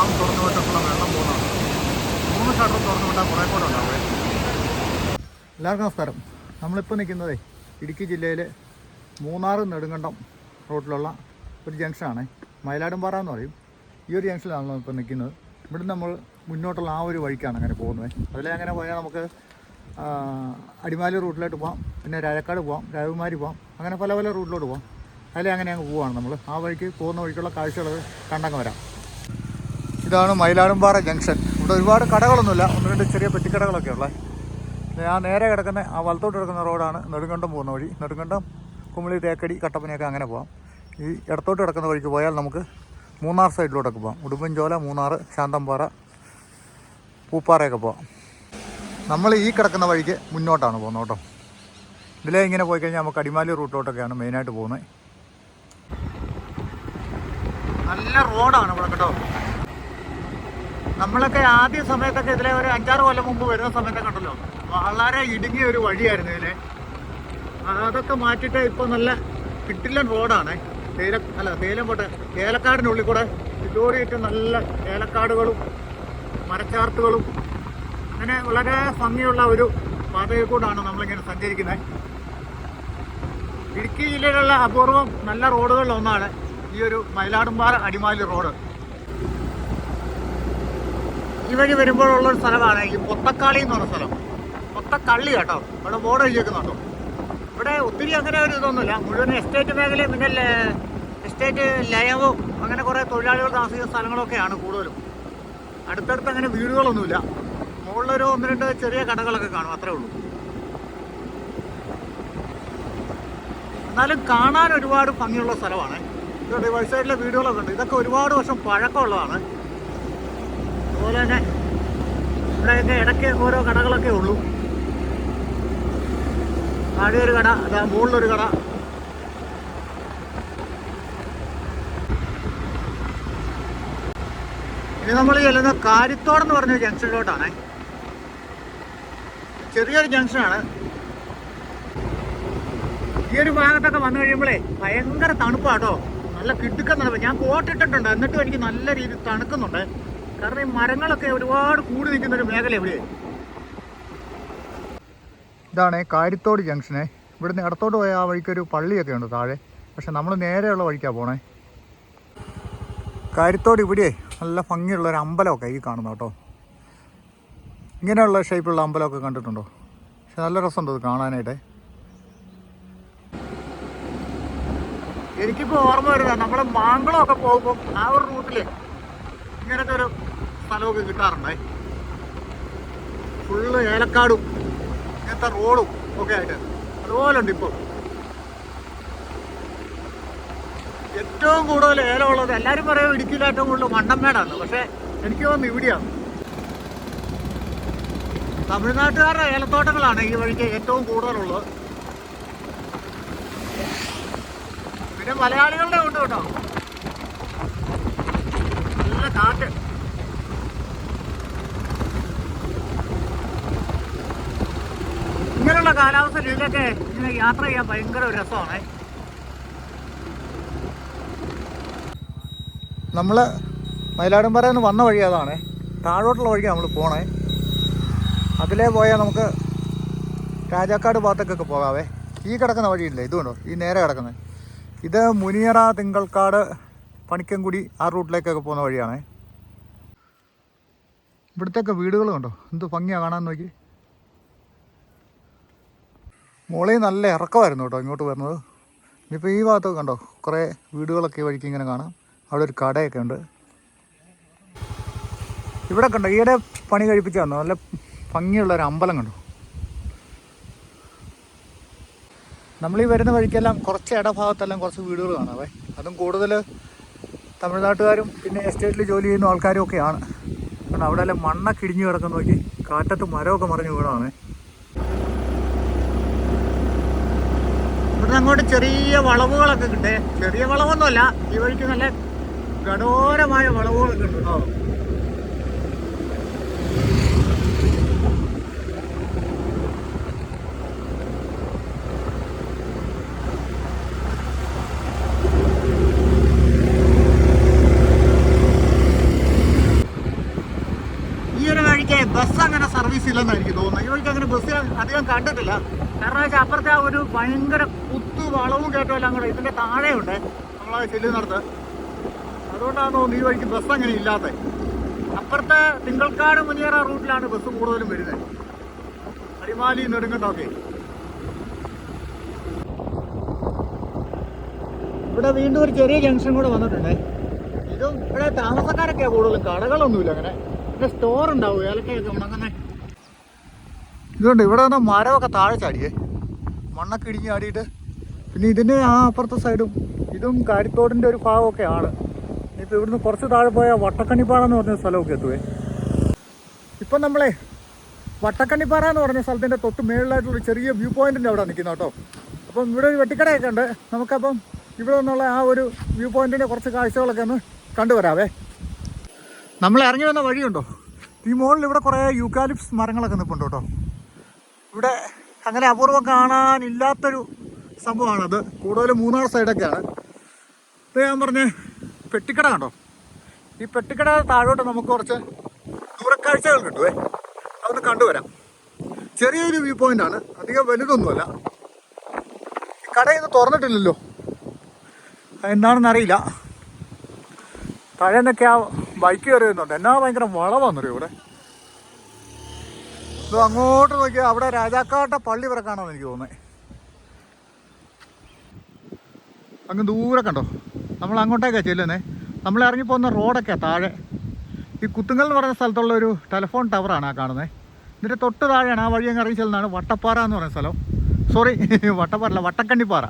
Dam തുറന്നു വിട്ടിട്ടുള്ള വെള്ളം പോകുന്നതാണ് മൂന്ന് ഷട്ടർ തുറന്നു വിട്ടാൽ കുറേ കൂടെ ഉണ്ടാവും എല്ലാവർക്കും നമസ്കാരം. നമ്മളിപ്പോൾ നിൽക്കുന്നതേ ഇടുക്കി ജില്ലയിലെ മൂന്നാർ നെടുങ്കണ്ടം റോഡിലുള്ള ഒരു ജംഗ്ഷനാണ്. മയിലാടുംപാറ എന്ന് പറയും. ഈ ഒരു ജംഗ്ഷനിലാണ് നമ്മളിപ്പോൾ നിൽക്കുന്നത്. ഇവിടെ നമ്മൾ മുന്നോട്ടുള്ള ആ ഒരു വഴിക്കാണ് അങ്ങനെ പോകുന്നത്. അതിലെ അങ്ങനെ പോയാൽ നമുക്ക് അടിമാലി റൂട്ടിലോട്ട് പോകാം പിന്നെ രാജക്കാട് പോകാം രാജകുമാരി പോകാം അങ്ങനെ പല പല റൂട്ടിലോട്ട് പോകാം അതിലെ അങ്ങനെ അങ്ങ് പോവാണ് നമ്മൾ. ആ വഴിക്ക് പോകുന്ന വഴിക്കുള്ള കാഴ്ചകൾ കണ്ടങ്ങ് വരാം. ഇതാണ് മയിലാടുംപാറ ജംഗ്ഷൻ. ഇവിടെ ഒരുപാട് കടകളൊന്നുമില്ല. ഒന്ന് രണ്ട് ചെറിയ പെട്ടിക്കടകളൊക്കെ ഉള്ളത് ഞാൻ നേരെ കിടക്കുന്ന ആ വലത്തോട്ട് കിടക്കുന്ന റോഡാണ് നെടുങ്കണ്ടം പോകുന്ന വഴി. നെടുങ്കണ്ടം കുമിളി തേക്കടി കട്ടപ്പനയൊക്കെ അങ്ങനെ പോകാം ഈ ഇടത്തോട്ട് കിടക്കുന്ന വഴിക്ക് പോയാൽ നമുക്ക് മൂന്നാർ സൈഡിലോട്ടൊക്കെ പോകാം ഉടുമ്പൻചോല മൂന്നാർ ശാന്തംപാറ പൂപ്പാറയൊക്കെ പോകാം നമ്മൾ ഈ കിടക്കുന്ന വഴിക്ക് മുന്നോട്ടാണ് പോകുന്നത് കേട്ടോ. ഇതിലേ ഇങ്ങനെ പോയി കഴിഞ്ഞാൽ നമുക്ക് അടിമാലി റൂട്ടിലോട്ടൊക്കെയാണ് മെയിനായിട്ട് പോകുന്നത്. നല്ല റോഡാണ് ഇവിടെ കേട്ടോ. നമ്മളൊക്കെ ആദ്യ സമയത്തൊക്കെ ഇതിലെ ഒരു അഞ്ചാറ് കൊല്ലം മുമ്പ് വരുന്ന സമയത്തൊക്കെ ഉണ്ടല്ലോ. വളരെ ഇടുങ്ങിയ ഒരു വഴിയായിരുന്നു ഇതിലെ. അതൊക്കെ മാറ്റിയിട്ട് ഇപ്പോൾ നല്ല കിട്ടില്ല റോഡാണ്. തേയില അല്ല തേലം പോട്ടെ ഏലക്കാടിനുള്ളിൽ കൂടെ ഇതോടെയിട്ട് നല്ല ഏലക്കാടുകളും മരച്ചാർത്തുകളും അങ്ങനെ വളരെ ഭംഗിയുള്ള ഒരു പാതയിൽ കൂടാണ് നമ്മളിങ്ങനെ സഞ്ചരിക്കുന്നത് ഇടുക്കി ജില്ലയിലുള്ള അപൂർവം നല്ല റോഡുകളിൽ ഒന്നാണ് ഈ ഒരു മയിലാടുംപാറ അടിമാലി റോഡ്. ഈ വഴി വരുമ്പോഴുള്ള ഒരു സ്ഥലമാണ് ഈ പൊത്തക്കാളി എന്ന് പറഞ്ഞ സ്ഥലം. പൊത്തക്കള്ളി കേട്ടോ. ഇവിടെ ബോർഡ് എഴുതിയേക്കുന്നുണ്ടോ ഇവിടെ ഒത്തിരി അങ്ങനെ ഒരു ഇതൊന്നുമില്ല. മുഴുവൻ എസ്റ്റേറ്റ് മേഖലയും പിന്നെ എസ്റ്റേറ്റ് ലയവും അങ്ങനെ കുറേ തൊഴിലാളികൾ താമസിക്കുന്ന സ്ഥലങ്ങളൊക്കെയാണ് കൂടുതലും. അടുത്തടുത്ത് അങ്ങനെ വീടുകളൊന്നുമില്ല. മുകളിലൊരു ഒന്ന് രണ്ട് ചെറിയ കടകളൊക്കെ കാണും. അത്രേ ഉള്ളൂ. എന്നാലും കാണാൻ ഒരുപാട് ഭംഗിയുള്ള സ്ഥലമാണ്. ഇവിടെ വൈസൈഡിലെ വീടുകളൊക്കെ ഉണ്ട്. ഇതൊക്കെ ഒരുപാട് വർഷം പഴക്കമുള്ളതാണ്. അതുപോലെ തന്നെ ഇവിടെയൊക്കെ ഇടയ്ക്ക് ഓരോ കടകളൊക്കെ ഉള്ളൂ. താഴെ ഒരു കട അതാ മുകളിലൊരു കട. ഇനി നമ്മൾ ചെല്ലുന്ന കാരിത്തോട് എന്ന് പറഞ്ഞ ജംഗ്ഷനിലോട്ടാണ്. ചെറിയൊരു ജംഗ്ഷനാണ്. ഈ ഒരു ഭാഗത്തൊക്കെ വന്നു കഴിയുമ്പോഴേ ഭയങ്കര തണുപ്പാട്ടോ. നല്ല തണുപ്പ്. ഞാൻ കോട്ടിട്ടിട്ടുണ്ട്. എന്നിട്ടും എനിക്ക് നല്ല രീതിയിൽ തണുക്കുന്നുണ്ട്. കാരണം ഈ മരങ്ങളൊക്കെ ഒരുപാട് കൂടി നിൽക്കുന്ന ഒരു മേഖല എവിടെയായി ഇതാണ് കാരിത്തോട് ജംഗ്ഷനെ. ഇവിടുന്ന് ഇടത്തോട്ട് പോയ ആ വഴിക്കൊരു പള്ളിയൊക്കെ ഉണ്ട് താഴെ. പക്ഷെ നമ്മൾ നേരെയുള്ള വഴിക്കാണ് പോണേ. കാരിത്തോട് ഇവിടെ നല്ല ഭംഗിയുള്ള ഒരു അമ്പലമൊക്കെ ഈ കാണുന്നു കേട്ടോ. ഇങ്ങനെയുള്ള ഷേപ്പിലുള്ള അമ്പലമൊക്കെ കണ്ടിട്ടുണ്ടോ? പക്ഷെ നല്ല രസമുണ്ട് ഇത് കാണാനായിട്ട്. എനിക്കിപ്പോൾ ഓർമ്മ വരുന്നത് നമ്മുടെ മാങ്കുളമൊക്കെ പോകുമ്പോൾ ആ ഒരു റൂട്ടിൽ ഇങ്ങനത്തെ ഒരു സ്ഥലമൊക്കെ കിട്ടാറുണ്ടേ ഫുള്ള് ഏലക്കാടും ഇങ്ങനത്തെ റോഡും ഒക്കെ ആയിട്ട്. അതുപോലെ ഉണ്ട് ഇപ്പോൾ ഏറ്റവും കൂടുതൽ ഏലമുള്ളത് എല്ലാവരും പറയും ഇടുക്കിയിൽ ഏറ്റവും കൂടുതൽ മണ്ണമ്മേടാണ്. പക്ഷേ എനിക്ക് തോന്നുന്നു ഇവിടെയാണ്. തമിഴ്നാട്ടുകാരുടെ ഏലത്തോട്ടങ്ങളാണ് ഈ വഴിക്ക് ഏറ്റവും കൂടുതലുള്ളത്. പിന്നെ മലയാളികളുടെ ഉണ്ട് കേട്ടോ. നല്ല കാറ്റ്. ഇങ്ങനെയുള്ള കാലാവസ്ഥ ഇതിലൊക്കെ ഇങ്ങനെ യാത്ര ചെയ്യാൻ ഭയങ്കര ഒരു രസമാണ്. നമ്മൾ മയിലാടുംപാറ നിന്ന് വന്ന വഴി അതാണ്. താഴോട്ടുള്ള വഴിക്ക് നമ്മൾ പോണേ. അതിലേ പോയാൽ നമുക്ക് രാജാക്കാട് ഭാഗത്തേക്കൊക്കെ പോകാവേ. ഈ കിടക്കുന്ന വഴിയില്ലേ? ഇതുകൊണ്ടോ ഈ നേരെ കിടക്കുന്നത് ഇത് മുനിയറ തിങ്കൾക്കാട് പണിക്കൻകുടി ആ റൂട്ടിലേക്കൊക്കെ പോകുന്ന വഴിയാണേ. ഇവിടുത്തെയൊക്കെ വീടുകളുണ്ടോ എന്ത് ഭംഗിയാണ് കാണാൻ നോക്കി. മുകളിൽ നല്ല ഇറക്കമായിരുന്നു കേട്ടോ ഇങ്ങോട്ട് വരുന്നത്. ഇനിയിപ്പോൾ ഈ ഭാഗത്തൊക്കെ കണ്ടോ കുറേ വീടുകളൊക്കെ വഴിക്ക് ഇങ്ങനെ കാണാം. അവിടെ ഒരു കടയൊക്കെ ഉണ്ട്. ഇവിടെ കണ്ടോ ഈയിടെ പണി കഴിപ്പിച്ച് തന്നു നല്ല ഭംഗിയുള്ള ഒരു അമ്പലം കണ്ടു? നമ്മൾ ഈ വരുന്ന വഴിക്കെല്ലാം കുറച്ച് ഇടഭാഗത്തെല്ലാം കുറച്ച് വീടുകൾ കാണാവേ. അതും കൂടുതൽ തമിഴ്നാട്ടുകാരും പിന്നെ എസ്റ്റേറ്റിൽ ജോലി ചെയ്യുന്ന ആൾക്കാരും ഒക്കെയാണ്. കാരണം അവിടെ എല്ലാം മണ്ണൊക്കെ ഇടിഞ്ഞു കിടക്കുന്ന നോക്കി കാറ്റത്ത് മരമൊക്കെ മറിഞ്ഞു വീണാണ് ഇവിടുന്ന് അങ്ങോട്ട് ചെറിയ വളവുകളൊക്കെ കിട്ടേ. ചെറിയ വളവൊന്നുമല്ല ഈ വഴിക്ക് നല്ല കടോരമായ വളവുകളൊക്കെ ഉണ്ട് കേട്ടോ. ബസ് അങ്ങനെ സർവീസ് ഇല്ലെന്നാണ് എനിക്ക് തോന്നുന്നത്. ഈ വഴിക്ക് അങ്ങനെ ബസ് അധികം കണ്ടിട്ടില്ല. കാരണം വെച്ചാൽ അപ്പുറത്തെ ആ ഒരു ഭയങ്കര വളവും കേട്ടോ എല്ലാം കൂടെ ഇതിന്റെ താഴെയുണ്ട്. നമ്മളെ ചെല്ലുന്നിടത്ത് അതുകൊണ്ടാണ് തോന്നുന്നു ഈ വഴിക്ക് ബസ് അങ്ങനെ ഇല്ലാത്തത് അപ്പുറത്തെ തിങ്കൾക്കാട് മുനിയറ റൂട്ടിലാണ് ബസ് കൂടുതലും വരുന്നത്. അടിമാലി നെടുങ്കണ്ടൊക്കെ. ഇവിടെ വീണ്ടും ഒരു ചെറിയ ജംഗ്ഷൻ കൂടെ വന്നിട്ടുണ്ട്. ഇതും ഇവിടെ താമസക്കാരൊക്കെ കൂടുതലും. കടകളൊന്നുമില്ല അങ്ങനെ. പിന്നെ സ്റ്റോർ ഉണ്ടാവും. ഏലക്കയൊക്കെ ഉണങ്ങുന്ന. ഇതുകൊണ്ട് ഇവിടെ നിന്ന് മരമൊക്കെ താഴെ ചാടിയേ. മണ്ണൊക്കെ ഇടിഞ്ഞ് ചാടിയിട്ട് പിന്നെ ഇതിന്റെ ആ അപ്പുറത്തെ സൈഡും ഇതും കാരിത്തോടിന്റെ ഒരു ഭാഗമൊക്കെ ആണ്. ഇപ്പം ഇവിടുന്ന് കുറച്ച് താഴെ പോയാൽ വട്ടക്കണ്ണിപ്പാറ എന്ന് പറഞ്ഞ സ്ഥലമൊക്കെ എത്തുവേ. ഇപ്പം നമ്മളെ വട്ടക്കണ്ണിപ്പാറ എന്ന് പറഞ്ഞ സ്ഥലത്തിന്റെ തൊട്ട് മേളിലായിട്ടുള്ള ചെറിയ വ്യൂ പോയിന്റിന്റെ അവിടെ നിൽക്കുന്നത് കേട്ടോ. അപ്പം ഇവിടെ ഒരു വെട്ടിക്കടയൊക്കെ ഉണ്ട്. നമുക്കപ്പം ഇവിടെ നിന്നുള്ള ആ ഒരു വ്യൂ പോയിന്റിന്റെ കുറച്ച് കാഴ്ചകളൊക്കെ ഒന്ന് കണ്ടുവരാവേ. നമ്മൾ ഇറങ്ങി വന്ന വഴിയുണ്ടോ? ഈ മുകളിൽ ഇവിടെ കുറേ യൂക്കാലിപ്സ് മരങ്ങളൊക്കെ നിൽപ്പുണ്ട് കേട്ടോ. ഇവിടെ അങ്ങനെ അപൂർവം കാണാനില്ലാത്തൊരു സംഭവമാണത്. കൂടുതലും മൂന്നാർ സൈഡൊക്കെയാണ്. ഇത് ഞാൻ പറഞ്ഞ് പെട്ടിക്കട കണ്ടോ? ഈ പെട്ടിക്കട താഴോട്ട് നമുക്ക് കുറച്ച് ദൂരക്കാഴ്ചകൾ കിട്ടുവേ അതൊന്ന് കണ്ടുവരാം. ചെറിയൊരു വ്യൂ പോയിന്റ് ആണ്. അധികം വലുതൊന്നുമല്ല. ഈ കടയൊന്നും തുറന്നിട്ടില്ലല്ലോ. എന്താണെന്ന് അറിയില്ല താഴെ ആ ബൈക്ക് കയറി വരുന്നുണ്ട് എന്നാ ഭയങ്കര വളവാന്നറിയോ ഇവിടെ? അങ്ങോട്ട് നോക്കിയാൽ അവിടെ രാജാക്കാട്ടെ പള്ളി വരെ കാണാമെന്ന് എനിക്ക് തോന്നുന്നത് അങ്ങ് ദൂരെ കണ്ടോ? നമ്മൾ അങ്ങോട്ടേക്കാണ് ചെല്ലുന്നേ. നമ്മൾ ഇറങ്ങിപ്പോകുന്ന റോഡൊക്കെ താഴെ. ഈ കുത്തുങ്ങൽ എന്ന് പറയുന്ന സ്ഥലത്തുള്ള ഒരു ടെലിഫോൺ ടവറാണ് ആ കാണുന്നത് ഇതിന്റെ തൊട്ട് താഴെയാണ് ആ വഴി അങ്ങ് ഇറങ്ങി ചെല്ലുന്നതാണ് വട്ടപ്പാറ എന്ന് പറയുന്ന സ്ഥലം. സോറി വട്ടപ്പാറ വട്ടക്കണ്ണിപ്പാറ.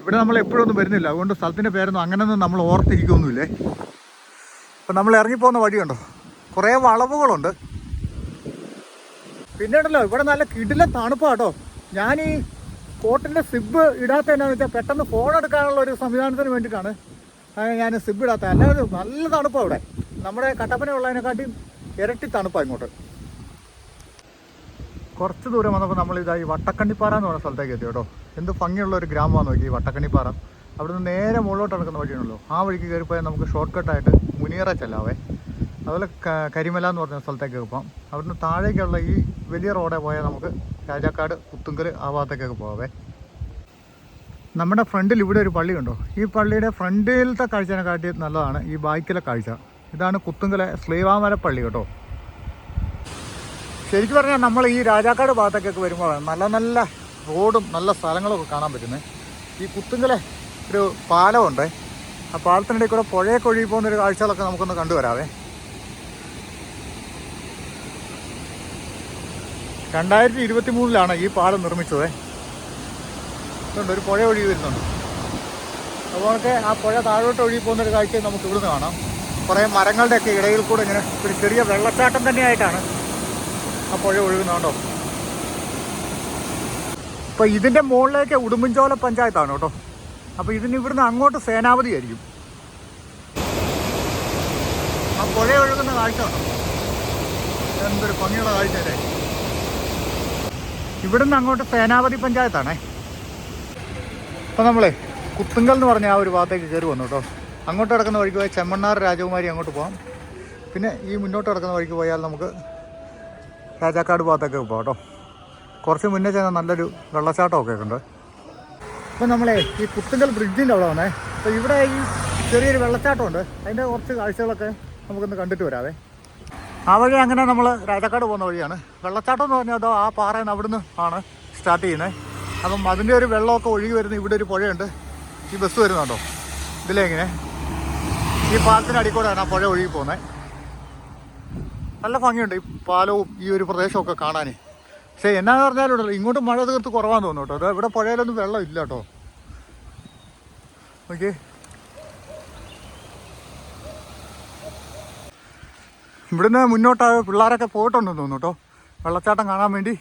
ഇവിടെ നമ്മൾ എപ്പോഴും ഒന്നും വരുന്നില്ല. അതുകൊണ്ട് സ്ഥലത്തിന്റെ പേരൊന്നും അങ്ങനെയൊന്നും നമ്മൾ ഓർത്തിരിക്കുകയൊന്നുമില്ലേ അപ്പം നമ്മൾ ഇറങ്ങിപ്പോകുന്ന വഴിയുണ്ടോ കുറേ വളവുകളുണ്ട്. പിന്നെ ഉണ്ടല്ലോ ഇവിടെ നല്ല കിടില തണുപ്പാട്ടോ ഈ കോട്ടിന്റെ സിബ് ഇടാത്ത എന്നാന്ന് വെച്ചാൽ പെട്ടെന്ന് ഫോൺ എടുക്കാനുള്ള ഒരു സംവിധാനത്തിന് വേണ്ടിയിട്ടാണ്. ഞാൻ സിബ് ഇടാത്ത അല്ലാതെ നല്ല തണുപ്പാണ് ഇവിടെ നമ്മുടെ കട്ടപ്പന ഉള്ളതിനെക്കാട്ടിയും ഇരട്ടി തണുപ്പാണ് ഇങ്ങോട്ട്. കുറച്ച് ദൂരം വന്നപ്പോൾ നമ്മൾ ഇതാ ഈ വട്ടക്കണ്ണിപ്പാറ എന്ന് പറഞ്ഞ സ്ഥലത്തേക്ക് എത്തി കേട്ടോ. എന്ത് ഭംഗിയുള്ള ഒരു ഗ്രാമമാണ് നോക്കി വട്ടക്കണ്ണിപ്പാറ. അവിടുന്ന് നേരെ മുകളിലോട്ട് നടക്കുന്ന വഴിയാണല്ലോ. ആ വഴിക്ക് കയറിപ്പോയാൽ നമുക്ക് ഷോർട്ട് കട്ടായിട്ട് മുനിയറ ചെല്ലാവേ. അതുപോലെ കരിമല എന്ന് പറഞ്ഞ സ്ഥലത്തേക്ക് പോകാം. അവിടുന്ന് താഴേക്കുള്ള ഈ വലിയ റോഡേ പോയാൽ നമുക്ക് രാജാക്കാട് പുത്തുങ്കൽ ആ ഭാഗത്തേക്കൊക്കെ പോവേ നമ്മുടെ ഫ്രണ്ടിൽ ഇവിടെ ഒരു പള്ളി ഉണ്ടോ? ഈ പള്ളിയുടെ ഫ്രണ്ടിലത്തെ കാഴ്ചനെ കാട്ടി നല്ലതാണ് ഈ ബാക്കിലെ കാഴ്ച. ഇതാണ് കുത്തുങ്കലെ ശ്രീവാമല പള്ളി കേട്ടോ. ശരിക്കും പറഞ്ഞാൽ നമ്മൾ ഈ രാജാക്കാട് ഭാഗത്തേക്കൊക്കെ വരുമ്പോഴാണ് നല്ല നല്ല റോഡും നല്ല സ്ഥലങ്ങളൊക്കെ കാണാൻ പറ്റുന്നത് ഈ കുത്തുങ്കലെ ഒരു പാലമുണ്ട്. ആ പാലത്തിനിടയിൽ കൂടെ പുഴയൊക്കെ ഒഴുകി പോകുന്ന ഒരു കാഴ്ചകളൊക്കെ നമുക്കൊന്ന് കണ്ടുവരാവേ. രണ്ടായിരത്തി ഇരുപത്തി മൂന്നിലാണ് ഈ പാലം നിർമ്മിച്ചത്. ഇതുണ്ട് ഒരു പുഴ ഒഴുകി വരുന്നുണ്ട്. അതുപോലൊക്കെ ആ പുഴ താഴോട്ട് ഒഴുകി പോകുന്ന ഒരു കാഴ്ച നമുക്ക് ഇവിടുന്ന് കാണാം. കുറേ മരങ്ങളുടെയൊക്കെ ഇടയിൽ കൂടെ ഇങ്ങനെ ഒരു ചെറിയ വെള്ളച്ചാട്ടം തന്നെയായിട്ടാണ് ആ പുഴ ഒഴുകുന്നുണ്ടോ അപ്പോൾ ഇതിന്റെ മുകളിലേക്ക് ഉടുമ്പൻചോല പഞ്ചായത്താണ് കേട്ടോ. അപ്പോൾ ഇതിന് ഇവിടുന്ന് അങ്ങോട്ട് സേനാപതി ആയിരിക്കും. ആ പുഴ ഒഴുകുന്ന കാഴ്ച എന്തൊരു ഭംഗിയുള്ള കാഴ്ച അല്ലേ ഇവിടുന്ന് അങ്ങോട്ട് സേനാപതി പഞ്ചായത്താണേ. അപ്പോൾ നമ്മളെ കുത്തുങ്കൽ എന്ന് പറഞ്ഞ ആ ഒരു ഭാഗത്തേക്ക് കയറി വന്നു കേട്ടോ. അങ്ങോട്ട് കിടക്കുന്ന വഴിക്ക് പോയാൽ ചെമ്മണ്ണാർ രാജകുമാരി അങ്ങോട്ട് പോകാം പിന്നെ ഈ മുന്നോട്ട് കിടക്കുന്ന വഴിക്ക് പോയാൽ നമുക്ക് രാജാക്കാട് ഭാഗത്തൊക്കെ പോകാം കേട്ടോ. കുറച്ച് മുന്നേ ചെന്നാൽ നല്ലൊരു വെള്ളച്ചാട്ടമൊക്കെ ഉണ്ട്. അപ്പം നമ്മളെ ഈ കുത്തുങ്കൽ ബ്രിഡ്ജിന്റെ അവിടെ വന്നേ. അപ്പോൾ ഇവിടെ ഈ ചെറിയൊരു വെള്ളച്ചാട്ടമുണ്ട്. അതിന്റെ കുറച്ച് കാഴ്ചകളൊക്കെ നമുക്കൊന്ന് കണ്ടിട്ട് വരാവേ. ആ വഴി അങ്ങനെ നമ്മൾ രാജാക്കാട് പോകുന്ന വഴിയാണ്. വെള്ളച്ചാട്ടം എന്ന് പറഞ്ഞാൽ അതോ ആ പാറയിൽ നിന്ന് അവിടുന്ന് ആണ് സ്റ്റാർട്ട് ചെയ്യുന്നത് അപ്പം അതിന്റെ ഒരു വെള്ളമൊക്കെ ഒഴുകി വരുന്ന ഇവിടെ ഒരു പുഴയുണ്ട്. ഈ ബസ് വരുന്നുണ്ടോ? ഇതിലെങ്ങനെ ഈ പാലത്തിന് അടിക്കൂടെയാണ് ആ പുഴ ഒഴുകി പോകുന്നത് നല്ല ഭംഗിയുണ്ട് ഈ പാലവും ഈ ഒരു പ്രദേശമൊക്കെ കാണാൻ പക്ഷേ എന്നാന്ന് പറഞ്ഞാലും ഇങ്ങോട്ട് മഴ തീർത്ത് കുറവാന്ന് തോന്നുന്നു കേട്ടോ. ഇവിടെ പുഴയിലൊന്നും വെള്ളം ഇല്ല കേട്ടോ. ഓക്കെ ഇവിടുന്ന് മുന്നോട്ട് പിള്ളേരൊക്കെ പോയിട്ടുണ്ടെന്ന് തോന്നുന്നു കേട്ടോ. വെള്ളച്ചാട്ടം കാണാൻ വേണ്ടി.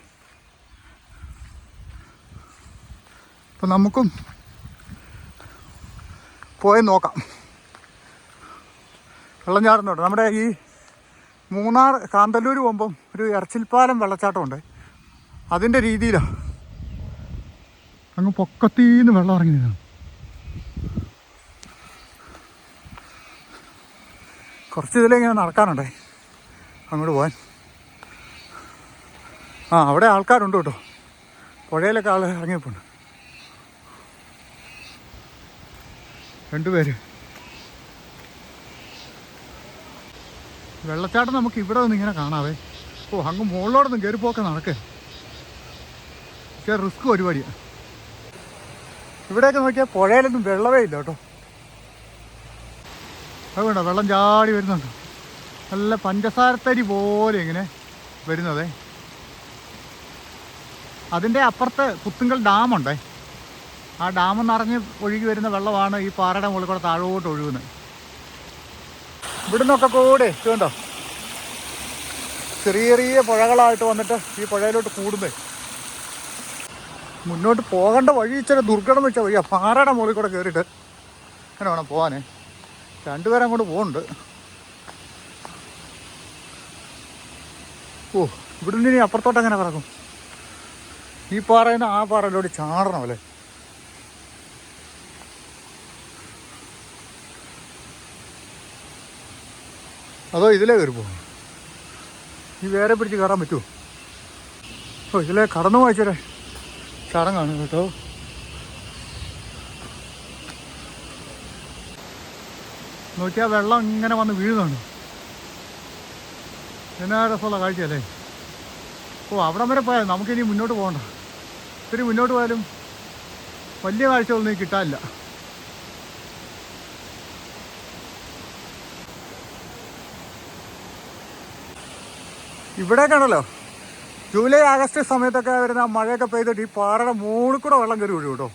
അപ്പം നമുക്കും പോയി നോക്കാം. വെള്ളം ചാടുന്നുണ്ട്. നമ്മുടെ ഈ മൂന്നാർ കാന്തല്ലൂർ പോകുമ്പം ഒരു ഇറച്ചിൽപ്പാലം വെള്ളച്ചാട്ടമുണ്ട്. അതിന്റെ രീതിയിലാണ് അങ്ങ് പൊക്കത്തീന്ന് വെള്ളം ഇറങ്ങി നിൽക്കണം കുറച്ച് ഇതിലിങ്ങനെ നടക്കാനുണ്ടേ. അങ്ങോട്ട് പോകാൻ ആ അവിടെ ആൾക്കാരുണ്ട് കേട്ടോ. പുഴയിലൊക്കെ ആൾ ഇറങ്ങിയപ്പോണ്ട്. രണ്ടുപേര്. വെള്ളച്ചാട്ടം നമുക്ക് ഇവിടെ നിന്ന് ഇങ്ങനെ കാണാവേ. ഓ അങ്ങ് മുകളിലോടൊന്നും കയറിപ്പോക്കെ നടക്കേ. പക്ഷേ റിസ്ക് പരിപാടിയാണ് ഇവിടെയൊക്കെ നോക്കിയാൽ പുഴയിലൊന്നും വെള്ളമേ ഇല്ല കേട്ടോ. വേണ്ട വെള്ളം ചാടി വരുന്നുണ്ട്. നല്ല പഞ്ചസാരത്തരി പോലെ ഇങ്ങനെ വരുന്നതേ. അതിന്റെ അപ്പുറത്ത് പുത്തുങ്കൽ ഡാമുണ്ടേ. ആ ഡാം നിറഞ്ഞ് ഒഴുകി വരുന്ന വെള്ളമാണ് ഈ പാറയുടെ മുകളിൽ കൂടെ താഴോട്ട് ഒഴുകുന്നത്. ഇവിടുന്നൊക്കെ കൂടെ വേണ്ടോ ചെറിയ ചെറിയ പുഴകളായിട്ട് വന്നിട്ട് ഈ പുഴയിലോട്ട് കൂടുന്നേ. മുന്നോട്ട് പോകേണ്ട വഴി ഇച്ചിരി ദുർഘടം വെച്ച വഴിയാണ് പാറയുടെ മുകളിൽ കൂടെ കയറിയിട്ട് അങ്ങനെ വേണം പോകാനേ രണ്ടുപേരും അങ്ങോട്ട് പോകുന്നുണ്ട് ഓ ഇവിടെ നിന്ന് ഇനി അപ്പുറത്തോട്ട് അങ്ങനെ പറക്കും? ഈ പാറയിൽ ആ പാറയിലോട്ട് ചാടണം അല്ലേ? അതോ ഇതിലേ കയറി പോകും ഈ വേറെ പിടിച്ച് കയറാൻ പറ്റുമോ ഓ ഇതിലേ കടന്നു വായിച്ചേ ചടങ്ങാണ് കേട്ടോ. നോക്കിയാൽ വെള്ളം ഇങ്ങനെ വന്ന് വീഴുന്നുണ്ട് എന്നാ രസമുള്ള കാഴ്ചയല്ലേ? ഓ അവിടം വരെ പോയാൽ നമുക്കിനി മുന്നോട്ട് പോകണ്ട. ഇത്തിരി മുന്നോട്ട് പോയാലും വലിയ കാഴ്ചകളൊന്നും കിട്ടാനില്ല. ഇവിടേക്കാണല്ലോ ജൂലൈ ആഗസ്റ്റ് സമയത്തൊക്കെ വരുന്ന മഴയൊക്കെ പെയ്തിട്ട് ഈ പാറയുടെ മുകളിൽ കൂടെ വെള്ളം കയറി വീഴും കേട്ടോ.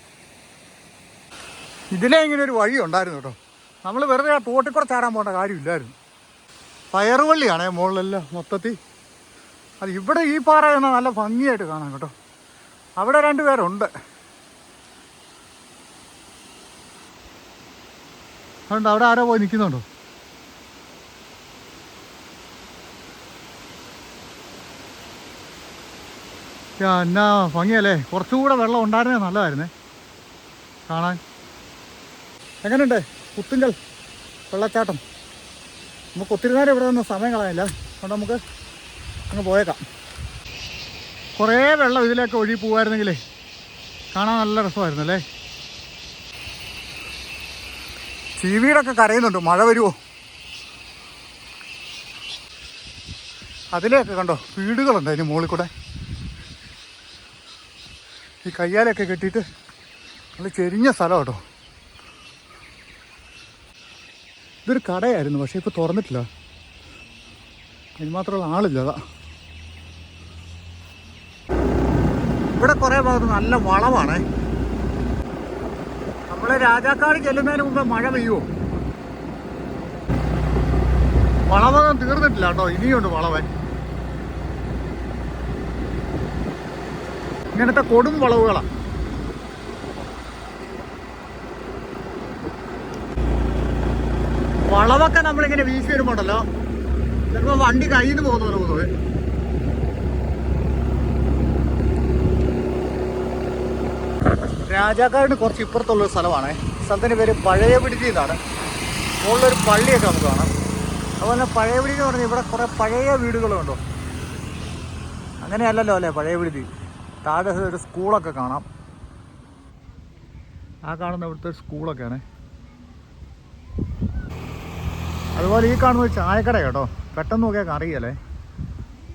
ഇതിലേ ഇങ്ങനെ ഒരു വഴി ഉണ്ടായിരുന്നു കേട്ടോ. നമ്മൾ വെറുതെ ആ തോട്ടിൽ കൂടെ ചാടാൻ പോകേണ്ട കാര്യമില്ലായിരുന്നു. പയറുവള്ളിയാണേ മുകളിലെല്ലാം മൊത്തത്തിൽ. അത് ഇവിടെ ഈ പാറ എന്നാൽ നല്ല ഭംഗിയായിട്ട് കാണാം കേട്ടോ. അവിടെ രണ്ട് പേരുണ്ട്. അതുകൊണ്ട് അവിടെ ആരോ പോയി നിൽക്കുന്നുണ്ടോ? എന്നാ ഭംഗിയല്ലേ? കുറച്ചുകൂടെ വെള്ളം ഉണ്ടായിരുന്നേ നല്ലതായിരുന്നേ. കാണാൻ. എങ്ങനെയുണ്ട് പുത്തുങ്കൽ വെള്ളച്ചാട്ടം? നമുക്ക് ഒത്തിരി നേരം ഇവിടെ നിന്ന് സമയം കളയില്ല അതുകൊണ്ട് നമുക്ക് അങ്ങ് പോയേക്കാം. കുറേ വെള്ളം ഇതിലേക്ക് ഒഴുകി പോകുമായിരുന്നെങ്കിലേ കാണാൻ നല്ല രസമായിരുന്നു അല്ലേ? ചീവീടൊക്കെ കരയുന്നുണ്ട്. മഴ വരുമോ അതിലെയൊക്കെ കണ്ടോ? വീടുകളുണ്ട് അതിന് മുകളിൽ കൂടെ. ഈ കയ്യാലൊക്കെ കെട്ടിയിട്ട് നല്ല ചെരിഞ്ഞ സ്ഥലം കേട്ടോ. ഇതൊരു കടയായിരുന്നു പക്ഷേ ഇപ്പോൾ തുറന്നിട്ടില്ല. അതിന് മാത്രമുള്ള ആളില്ല അതാ. ഇവിടെ കുറേ ഭാഗത്ത് നല്ല വളവാണേ. നമ്മൾ രാജാക്കാട് ചെല്ലുന്നതിന് മുമ്പ് മഴ പെയ്യുമോ വളവകം തീർന്നിട്ടില്ല കേട്ടോ ഇനിയുണ്ട് വളവൻ ഇങ്ങനത്തെ കൊടും വളവുകളാണ് വളവൊക്കെ നമ്മളിങ്ങനെ വീശി വരുമ്പോണ്ടല്ലോ? ചിലപ്പോൾ വണ്ടി കയ്യിൽ നിന്ന് പോകുന്ന പോലെ പോകുന്നത് കുറച്ച് ഇപ്പുറത്തുള്ളൊരു സ്ഥലമാണ്. സ്ഥലത്തിന്റെ പേര് പഴയ പിടിച്ചി എന്നാണ്. മുകളിലൊരു പള്ളിയൊക്കെ നമുക്ക് കാണാം. അതുപോലെ പഴയ പിടിച്ച് എന്ന് പറഞ്ഞാൽ ഇവിടെ കുറേ പഴയ വീടുകളുണ്ടോ. അങ്ങനെയല്ലല്ലോ അല്ലേ പഴയ പിടിച്ചി താഴെ ഒരു സ്കൂളൊക്കെ കാണാം. ആ കാണുന്ന ഇവിടുത്തെ സ്കൂളൊക്കെയാണ്. അതുപോലെ ഈ കാണുന്നത് ചായക്കട കേട്ടോ. പെട്ടെന്ന് നോക്കിയാൽ അറിയല്ലേ?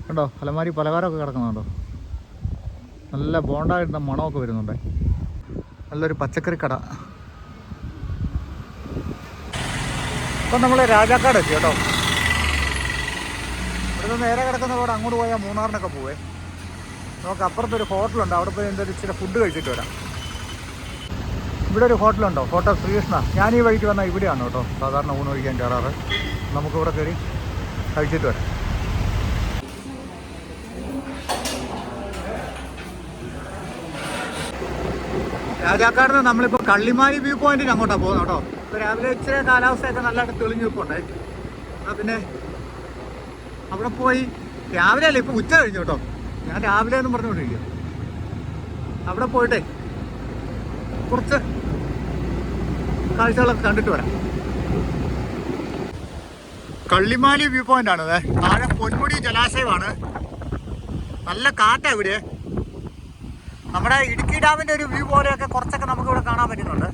കണ്ടോ? അലമാരി പലഹാരമൊക്കെ കിടക്കുന്നുണ്ടോ? നല്ല ബോണ്ടായിരുന്ന മണമൊക്കെ വരുന്നുണ്ട്. നല്ലൊരു പച്ചക്കറി കട ഇപ്പം നമ്മൾ രാജാക്കാട് എത്തി കേട്ടോ. ഇവിടുന്ന് നേരെ കിടക്കുന്ന കൂടെ അങ്ങോട്ട് പോയാൽ മൂന്നാറിനൊക്കെ പോവേ. നമുക്ക് അപ്പുറത്തൊരു ഹോട്ടലുണ്ട്. അവിടെ പോയി എന്തൊരു ഇച്ചിരി ഫുഡ് കഴിച്ചിട്ട് വരാം. ഇവിടെ ഒരു ഹോട്ടലുണ്ടോ? ഹോട്ടൽ ശ്രീകൃഷ്ണ. ഞാൻ ഈ വഴിക്ക് വന്നാൽ ഇവിടെയാണ് കേട്ടോ. സാധാരണ ഊണ് കഴിക്കാൻ കയറാറ്. നമുക്കിവിടെ കയറി കഴിച്ചിട്ട് വരാം. രാജാക്കാട് നമ്മളിപ്പോൾ കള്ളിമാരി വ്യൂ പോയിന്റിന് അങ്ങോട്ടാണ് പോകുന്നത് കേട്ടോ. ഇപ്പോൾ രാവിലെ ഇച്ചിരി കാലാവസ്ഥയൊക്കെ നല്ലതായിട്ട് തെളിഞ്ഞു നിൽപ്പുണ്ടേ. എന്നാൽ പിന്നെ അവിടെ പോയി രാവിലെ അല്ല? ഇപ്പോൾ ഉച്ച കഴിഞ്ഞു കേട്ടോ. ഞാൻ രാവിലെ എന്ന് പറഞ്ഞുകൊണ്ടിരിക്കും അവിടെ പോയിട്ടേ കുറച്ച് കാഴ്ചകളൊക്കെ കണ്ടിട്ട് വരാം. കള്ളിമാലി വ്യൂ പോയിന്റ് ആണ് താഴെ പൊന്മുടി ജലാശയമാണ്. നല്ല കാറ്റാ ഇവിടെ. നമ്മുടെ ഇടുക്കി ഡാമിന്റെ ഒരു വ്യൂ പോലെയൊക്കെ കുറച്ചൊക്കെ നമുക്ക് ഇവിടെ കാണാൻ പറ്റുന്നുണ്ട്.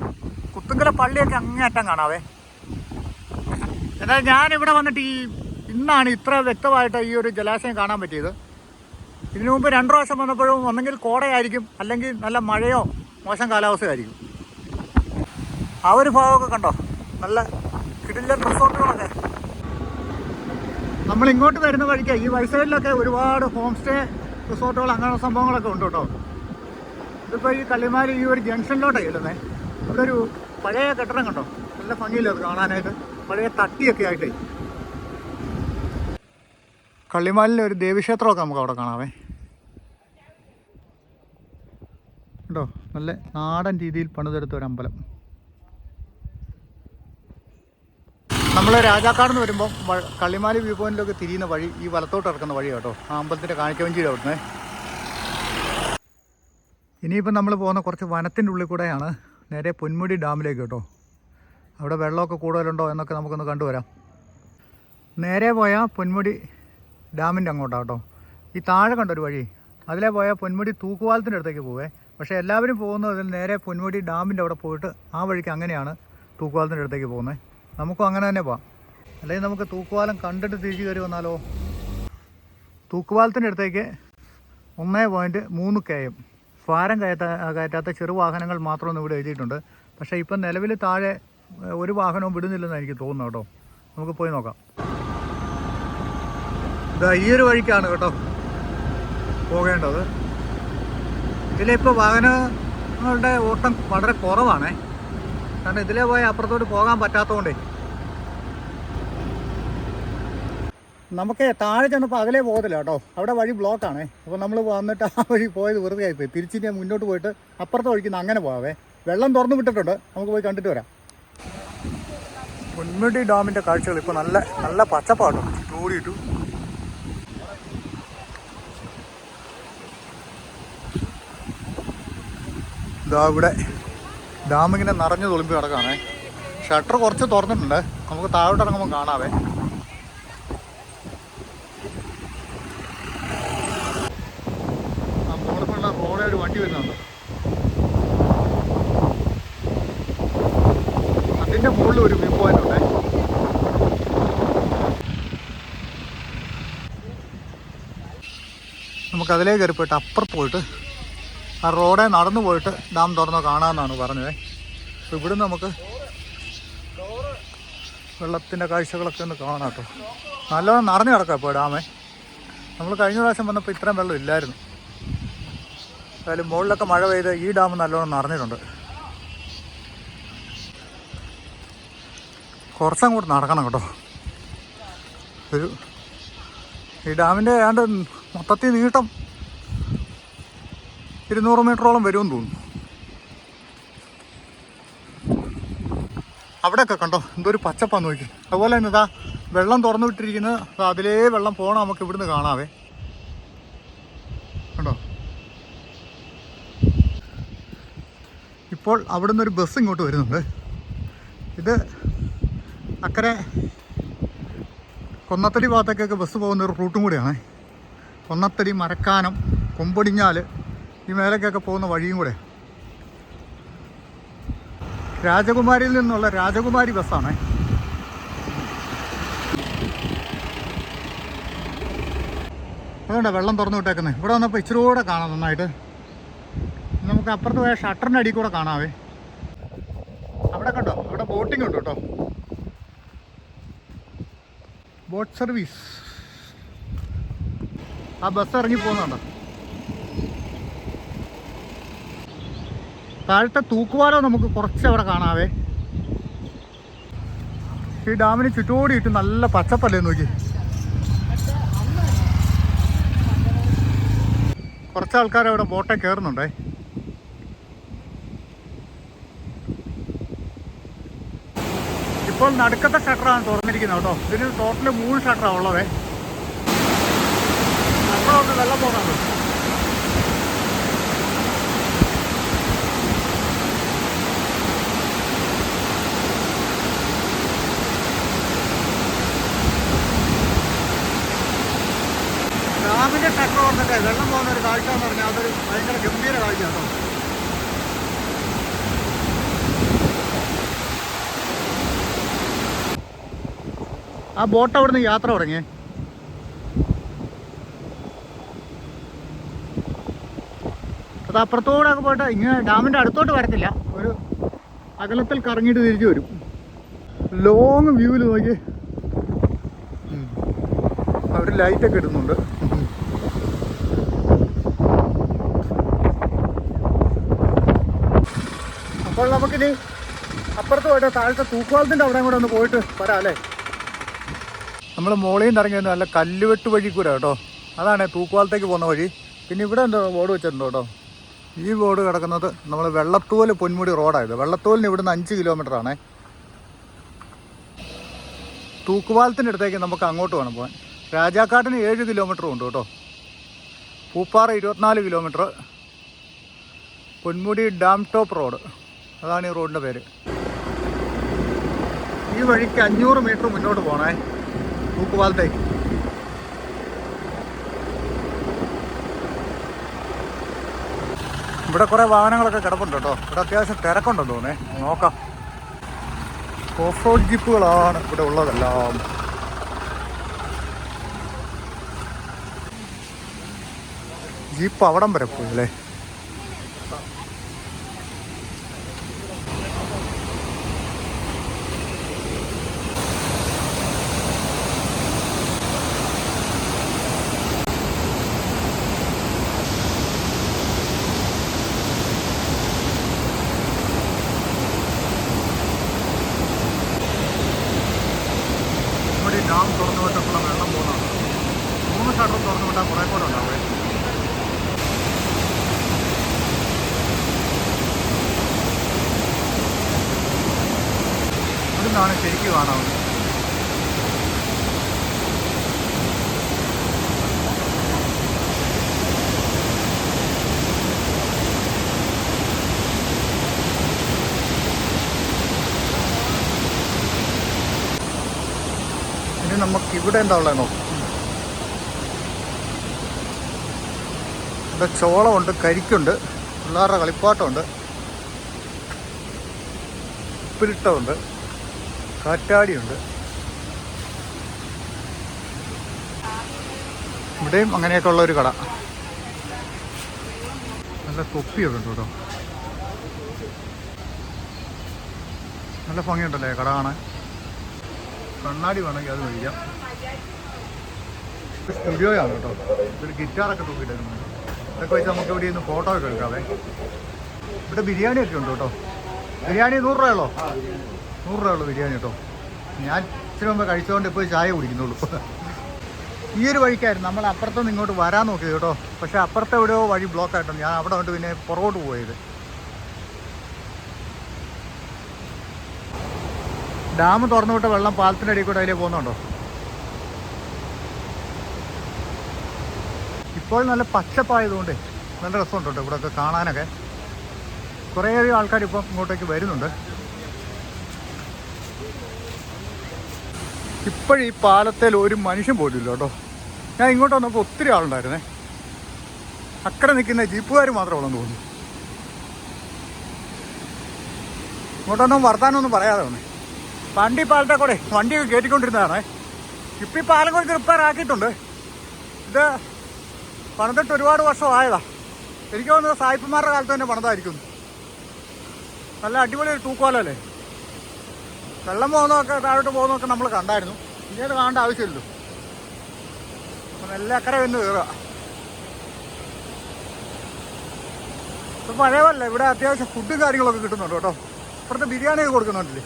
കുത്തുങ്കല പള്ളിയൊക്കെ അങ്ങേയറ്റം കാണാവേ. എന്നാൽ ഞാൻ ഇവിടെ വന്നിട്ട് ഈ ഇന്നാണ് ഇത്ര വ്യക്തമായിട്ട് ഈ ഒരു ജലാശയം കാണാൻ പറ്റിയത്. ഇതിനു മുമ്പ് രണ്ടു പ്രാവശ്യം വന്നപ്പോഴും ഒന്നെങ്കിൽ കോടയായിരിക്കും അല്ലെങ്കിൽ നല്ല മഴയോ മോശം കാലാവസ്ഥയായിരിക്കും. ആ ഒരു ഭാഗമൊക്കെ കണ്ടോ? നല്ല കിടിലൻ റിസോർട്ടുകളൊക്കെ. നമ്മൾ ഇങ്ങോട്ട് വരുന്ന വഴിക്ക് ഈ വൈസൈഡിലൊക്കെ ഒരുപാട് ഹോം സ്റ്റേ റിസോർട്ടുകൾ അങ്ങനെയുള്ള സംഭവങ്ങളൊക്കെ ഉണ്ട് കേട്ടോ. ഇതിപ്പോൾ ഈ കള്ളിമാലി ഈ ഒരു ജംഗ്ഷനിലോട്ടാണ് ചെല്ലുന്നത് ഇവിടെ ഒരു പഴയ കെട്ടിടം കണ്ടോ? നല്ല ഭംഗിയില്ല അത് കാണാനായിട്ട്? പഴയ തട്ടിയൊക്കെ ആയിട്ടേ. കള്ളിമാലിലെ ഒരു ദേവീക്ഷേത്രമൊക്കെ നമുക്ക് അവിടെ കാണാവേ കേട്ടോ നല്ല നാടൻ രീതിയിൽ പണിതെടുത്ത ഒരു അമ്പലം. നമ്മൾ രാജാക്കാട് വരുമ്പോൾ കള്ളിമാലി വ്യൂ പോയിന്റിലൊക്കെ തിരിയുന്ന വഴി ഈ വലത്തോട്ട് ഇറക്കുന്ന വഴി കേട്ടോ. ആ അമ്പലത്തിന്റെ കാണിക്കവഞ്ചിയുടെ അവിടുന്ന് ഇനിയിപ്പം നമ്മൾ പോകുന്ന കുറച്ച് വനത്തിന്റെ ഉള്ളിൽ കൂടെയാണ് നേരെ പൊന്മുടി ഡാമിലേക്ക് കേട്ടോ. അവിടെ വെള്ളമൊക്കെ കൂടുതലുണ്ടോ എന്നൊക്കെ നമുക്കൊന്ന് കണ്ടുവരാം. നേരെ പോയാൽ പൊന്മുടി ഡാമിന്റെ അങ്ങോട്ടാണ് കേട്ടോ. ഈ താഴെ കണ്ടൊരു വഴി. അതിലെ പോയാൽ പൊന്മുടി തൂക്കുവാലത്തിന്റെ അടുത്തേക്ക് പോവേ. പക്ഷേ എല്ലാവരും പോകുന്നത് നേരെ പൊന്മുടി ഡാമിന്റെ അവിടെ പോയിട്ട് ആ വഴിക്ക് അങ്ങനെയാണ് തൂക്കുവാലത്തിന്റെ അടുത്തേക്ക് പോകുന്നത്. നമുക്കും അങ്ങനെ തന്നെ പോവാം. അല്ലെങ്കിൽ നമുക്ക് തൂക്കുവാലം കണ്ടിട്ട് തിരിച്ചു കയറി വന്നാലോ? തൂക്കുവാലത്തിന്റെ അടുത്തേക്ക് ഒന്നേ പോയിന്റ് മൂന്ന് കെ എം ഭാരം കയറ്റാ കയറ്റാത്ത ചെറു വാഹനങ്ങൾ മാത്രമൊന്നും ഇവിടെ എഴുതിയിട്ടുണ്ട്. പക്ഷേ ഇപ്പം നിലവിൽ താഴെ ഒരു വാഹനവും വിടുന്നില്ലെന്ന് എനിക്ക് തോന്നുന്നു കേട്ടോ. നമുക്ക് പോയി നോക്കാം. ഇതാ ഈ ഒരു വഴിക്കാണ് കേട്ടോ പോകേണ്ടത്. ഇതിലിപ്പോൾ വാഹനങ്ങളുടെ ഓട്ടം വളരെ കുറവാണേ. കാരണം ഇതിലെ പോയി അപ്പുറത്തോട്ട് പോകാൻ പറ്റാത്തതുകൊണ്ടേ. നമുക്ക് താഴെ ചെന്നപ്പോൾ അതിലേ പോകത്തില്ല കേട്ടോ. അവിടെ വഴി ബ്ലോക്കാണേ അപ്പോൾ നമ്മൾ വന്നിട്ട് ആ വഴി പോയത് വെറുതെ ആയിപ്പോയി. തിരിച്ച് ഞാൻ മുന്നോട്ട് പോയിട്ട് അപ്പുറത്തെ വഴിക്ക് അങ്ങനെ പോകാവേ. വെള്ളം തുറന്നു വിട്ടിട്ടുണ്ട്. നമുക്ക് പോയി കണ്ടിട്ട് വരാം. പൊന്മുടി ഡാമിന്റെ കാഴ്ചകൾ ഇപ്പോൾ നല്ല നല്ല പച്ചപ്പാട്ടോ ചൂടിയിട്ടു ഇതാ ഇവിടെ ഡാം ഇങ്ങനെ നിറഞ്ഞു തുളുമ്പി കിടക്കുകയാണേ ഷട്ടർ കുറച്ച് തുറന്നിട്ടുണ്ട്. നമുക്ക് താഴോട്ട് ഇറങ്ങുമ്പോൾ കാണാവേ. ആ മോളിലുള്ള റോഡേ ഒരു വണ്ടി വരുന്നുണ്ട്. അതിന്റെ മുകളിൽ ഒരു വ്യൂ പോയിന്റ് ഉണ്ട്. നമുക്ക് അതിലേ കയറി പോയിട്ട് അപ്പുറത്ത് പോയിട്ട് ആ റോഡെ നടന്നു പോയിട്ട് ഡാം തുറന്നോ കാണാമെന്നാണ് പറഞ്ഞത്. അപ്പോൾ ഇവിടുന്ന് നമുക്ക് വെള്ളത്തിന്റെ കാഴ്ചകളൊക്കെ ഒന്ന് കാണാം കേട്ടോ. നല്ലോണം നിറഞ്ഞു കിടക്കാം ഇപ്പോൾ ഡാമേ. നമ്മൾ കഴിഞ്ഞ പ്രാവശ്യം വന്നപ്പോൾ ഇത്രയും വെള്ളം ഇല്ലായിരുന്നു. എന്തായാലും മുകളിലൊക്കെ മഴ പെയ്ത് ഈ ഡാം നല്ലോണം നിറഞ്ഞിട്ടുണ്ട്. കുറച്ചങ്ങോട്ട് നടക്കണം കേട്ടോ. ഒരു ഈ ഡാമിന്റെ ഏതാണ്ട് മൊത്തത്തിൽ നീട്ടം ഇരുന്നൂറ് മീറ്ററോളം വരുമെന്ന് തോന്നുന്നു. അവിടെയൊക്കെ കണ്ടോ? എന്തോ ഒരു പച്ചപ്പാന്ന് നോക്കി. അതുപോലെ തന്നെ ഇതാ വെള്ളം തുറന്നു വിട്ടിരിക്കുന്നത്. അതിലേ വെള്ളം പോകണം നമുക്ക് ഇവിടുന്ന് കാണാവേ. കണ്ടോ? ഇപ്പോൾ അവിടുന്ന് ഒരു ബസ് ഇങ്ങോട്ട് വരുന്നുണ്ട്. ഇത് അക്കരെ കൊന്നത്തടി ഭാഗത്തേക്കൊക്കെ ബസ് പോകുന്ന ഒരു റൂട്ടും കൂടിയാണ്. കൊന്നത്തടി മരക്കാനം കൊമ്പൊടിഞ്ഞാൽ ഈ മേലേക്കൊക്കെ പോകുന്ന വഴിയും കൂടെ. രാജകുമാരിയിൽ നിന്നുള്ള രാജകുമാരി ബസ്സാണ്. അതുകൊണ്ടാണ് വെള്ളം തുറന്നു വിട്ടേക്കുന്നത് ഇവിടെ വന്നപ്പോൾ ഇച്ചിരി കൂടെ കാണാം നന്നായിട്ട്. നമുക്ക് അപ്പുറത്ത് പോയ ഷട്ടറിന്റെ അടി കൂടെ കാണാവേ. അവിടെ കണ്ടോ? അവിടെ ബോട്ടിംഗ് ഉണ്ട് കേട്ടോ. Boat service. ആ ബസ് ഇറങ്ങി പോകുന്നുണ്ടോ? താഴത്തെ തൂക്കുപാലം നമുക്ക് കുറച്ച് അവിടെ കാണാവേ. ഈ ഡാമിന് ചുറ്റോടിയിട്ട് നല്ല പച്ചപ്പല്ലേ നോക്കി. കുറച്ച് ആൾക്കാർ അവിടെ ബോട്ടെ കയറുന്നുണ്ടേ. ഇപ്പോൾ നടുക്കത്തെ ഷട്ടറാണ് തുറന്നിരിക്കുന്നത് കേട്ടോ. ഇതിന് ടോട്ടൽ മൂന്ന് ഷട്ടറാണ് ഉള്ളതേ. അപ്പോഴൊന്ന് വെള്ളം പോകാറുണ്ട് ഷട്ടർ വെള്ളം പോകുന്ന ഒരു കാഴ്ച എന്ന് പറഞ്ഞാൽ അതൊരു ഭയങ്കര ഗംഭീര കാഴ്ച കേട്ടോ. ആ ബോട്ട് അവിടുന്ന് യാത്ര തുടങ്ങിയേ അത് അപ്പുറത്തോടെ ഒക്കെ പോയിട്ട് ഇങ്ങനെ ഡാമിന്റെ അടുത്തോട്ട് വരത്തില്ല. ഒരു അകലത്തിൽ കറങ്ങിയിട്ട് തിരിച്ചു വരും. ലോങ് വ്യൂവിൽ നോക്കി. അവർ ലൈറ്റൊക്കെ ഇടുന്നുണ്ട്. അപ്പോൾ നമുക്കിനി അപ്പുറത്ത് പോയിട്ട് താഴത്തെ തൂക്കുവാളത്തിന്റെ അവിടെ കൂടെ ഒന്ന് പോയിട്ട് വരാം അല്ലേ? നമ്മൾ മോളിൽ നിന്ന് ഇറങ്ങി നല്ല കല്ലുവെട്ട് വഴി കൂടെ കേട്ടോ. അതാണ് തൂക്കുവാളത്തേക്ക് പോകുന്ന വഴി. പിന്നെ ഇവിടെ എന്തോ ബോർഡ് വെച്ചിട്ടുണ്ട് കേട്ടോ. ഈ ബോർഡ് കിടക്കുന്നത് നമ്മൾ വെള്ളത്തൂവൽ പൊന്മുടി റോഡായത്. വെള്ളത്തൂവലിന് ഇവിടുന്ന് അഞ്ച് കിലോമീറ്റർ ആണേ. തൂക്കുപാലത്തിന്റെ അടുത്തേക്ക് നമുക്ക് അങ്ങോട്ട് വേണം പോകാൻ. രാജാക്കാട്ടിന് ഏഴ് കിലോമീറ്റർ ഉണ്ട് കേട്ടോ. പൂപ്പാറ ഇരുപത്തിനാല് kilometre Ponmudi dam top road. അതാണ് ഈ റോഡിന്റെ പേര്. ഈ വഴിക്ക് അഞ്ഞൂറ് മീറ്റർ മുന്നോട്ട് പോകണേ തൂക്കുപാലത്തേക്ക്. ഇവിടെ കുറേ വാഹനങ്ങളൊക്കെ കിടപ്പുണ്ട് കേട്ടോ. ഇവിടെ അത്യാവശ്യം തിരക്കുണ്ടെന്ന് തോന്നേ നോക്കാം. ഓഫ് റോഡ് ജീപ്പുകളാണ് ഇവിടെ ഉള്ളതെല്ലാം. ജീപ്പ് അവിടം വരെ പോയി അല്ലേ? ഈ ഡാം തുറന്നു വിട്ടപ്പോൾ വെള്ളം പോകുന്നതാണ്. മൂന്ന് ഷട്ടർ തുറന്നു വിട്ടാൽ കുറേ കൂടെ ഉണ്ടാവേ. ഇവിടുന്നാണ് ശരിക്കും കാണാവുന്നത് ഇനി നമുക്ക് ഇവിടെ എന്താ ഉള്ളത് നോക്കാം. ഇവിടെ ചോളമുണ്ട് കരിക്കുണ്ട് പിള്ളേരുടെ കളിപ്പാട്ടമുണ്ട് ഉപ്പിലിട്ടമുണ്ട് കാറ്റാടിയുണ്ട്. ഇവിടെയും അങ്ങനെയൊക്കെ ഉള്ള ഒരു കട. നല്ല തൊപ്പിയൊക്കെ ഉണ്ട് കേട്ടോ നല്ല ഭംഗിയുണ്ടല്ലേ കട കാണാൻ? കണ്ണാടി വേണമെങ്കിൽ അത് മേടിക്കാം. സ്റ്റുഡിയോയാണ് കേട്ടോ. ഒരു ഗിറ്റാറൊക്കെ തൂക്കിയിട്ടുണ്ട് ഇതൊക്കെ വെച്ച് നമുക്ക് ഇവിടെ നിന്ന് ഫോട്ടോ ഒക്കെ എടുക്കാവേ. ഇവിടെ ബിരിയാണി ഒക്കെ ഉണ്ട് കേട്ടോ. ബിരിയാണി നൂറ് രൂപയുള്ളോ നൂറ് രൂപയുള്ളൂ ബിരിയാണി കേട്ടോ. ഞാൻ ഇച്ചിരി മുമ്പ് കഴിച്ചുകൊണ്ട് ഇപ്പോൾ ചായ കുടിക്കുന്നുള്ളൂ. ഈ ഒരു വഴിക്കായിരുന്നു. നമ്മൾ അപ്പുറത്തുനിന്ന് ഇങ്ങോട്ട് വരാൻ നോക്കിയത് കേട്ടോ. പക്ഷേ അപ്പുറത്തെ എവിടെയോ വഴി ബ്ലോക്കായിട്ടുണ്ട് ഞാൻ അവിടെ കൊണ്ട് പിന്നെ പുറകോട്ട് പോയത്. ഡാം തുറന്നു വിട്ട വെള്ളം പാലത്തിന്റെ അടിയിൽ കൂടെ അതിലേ പോകുന്നുണ്ടോ? ഇപ്പോൾ നല്ല പച്ചപ്പായതുകൊണ്ട് നല്ല രസമുണ്ട് കേട്ടോ ഇവിടെയൊക്കെ കാണാനൊക്കെ കുറേയധികം ആൾക്കാർ ഇപ്പം ഇങ്ങോട്ടേക്ക് വരുന്നുണ്ട്. ഇപ്പോഴീ പാലത്തിൽ ഒരു മനുഷ്യൻ പോലില്ല കേട്ടോ ഞാൻ ഇങ്ങോട്ട് വന്നപ്പോൾ ഒത്തിരി ആളുണ്ടായിരുന്നേ. അക്കടെ നിൽക്കുന്ന ജീപ്പുകാർ മാത്രമേ ഉള്ളെന്ന് തോന്നുന്നു. ഇങ്ങോട്ടൊന്നും വർത്താനൊന്നും പറയാതെ വന്നേ. വണ്ടി പാലത്തെ കൂടെ വണ്ടിയൊക്കെ കയറ്റിക്കൊണ്ടിരുന്നതാണേ. ഇപ്പം ഈ പാലം കൂടി റിപ്പയർ ആക്കിയിട്ടുണ്ട് ഇത് പണിതിട്ട് ഒരുപാട് വർഷം എനിക്ക് തോന്നുന്നത് സായിപ്പന്മാരുടെ കാലത്ത് തന്നെ പണിതായിരിക്കും. നല്ല അടിപൊളി ഒരു തൂക്കുവാലല്ലേ വെള്ളം പോകുന്നതൊക്കെ താഴോട്ട് പോകുന്നതൊക്കെ നമ്മൾ കണ്ടായിരുന്നു. ഇനി അത് കാണേണ്ട ആവശ്യമില്ലല്ലോ. അപ്പം നല്ല അക്കരെ വന്ന് കയറുക. ഇപ്പം പഴയവല്ല ഇവിടെ അത്യാവശ്യം ഫുഡും കാര്യങ്ങളൊക്കെ കിട്ടുന്നുണ്ട് കേട്ടോ. ഇപ്പുറത്തെ ബിരിയാണിയൊക്കെ കൊടുക്കുന്നുണ്ടല്ലേ?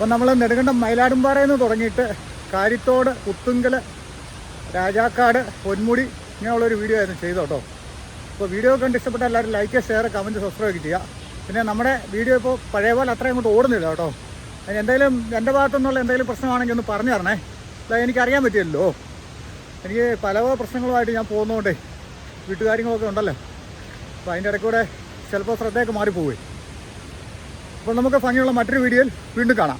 അപ്പം നമ്മൾ നെടുങ്കണ്ടം മയിലാടുംപാറയിൽ നിന്ന് തുടങ്ങിയിട്ട് കാരിത്തോട് പുത്തുങ്കൽ രാജാക്കാട് പൊന്മുടി ഇങ്ങനെയുള്ളൊരു വീഡിയോ ആയിരുന്നു ചെയ്തോ കേട്ടോ. അപ്പോൾ വീഡിയോ കണ്ട് ഇഷ്ടപ്പെട്ട എല്ലാവരും ലൈക്ക് ഷെയർ കമന്റ് സബ്സ്ക്രൈബ് ചെയ്യുക. പിന്നെ നമ്മുടെ വീഡിയോ ഇപ്പോൾ പഴയ പോലെ അത്രയും അങ്ങോട്ട് ഓടുന്നില്ല കേട്ടോ. എന്തെങ്കിലും എന്റെ ഭാഗത്തു നിന്നുള്ള എന്തെങ്കിലും പ്രശ്നമാണെങ്കിൽ ഒന്ന് പറഞ്ഞു തരണേ. അല്ല എനിക്കറിയാൻ പറ്റിയല്ലോ. എനിക്ക് പല പ്രശ്നങ്ങളുമായിട്ട് ഞാൻ പോകുന്നതുകൊണ്ടേ വീട്ടുകാര്യങ്ങളൊക്കെ ഉണ്ടല്ലോ? അപ്പോൾ അതിന്റെ ഇടയ്ക്കൂടെ ചിലപ്പോൾ ശ്രദ്ധയൊക്കെ മാറിപ്പോവേ. അപ്പോൾ നമുക്ക് ഭംഗിയുള്ള മറ്റൊരു വീഡിയോയിൽ വീണ്ടും കാണാം.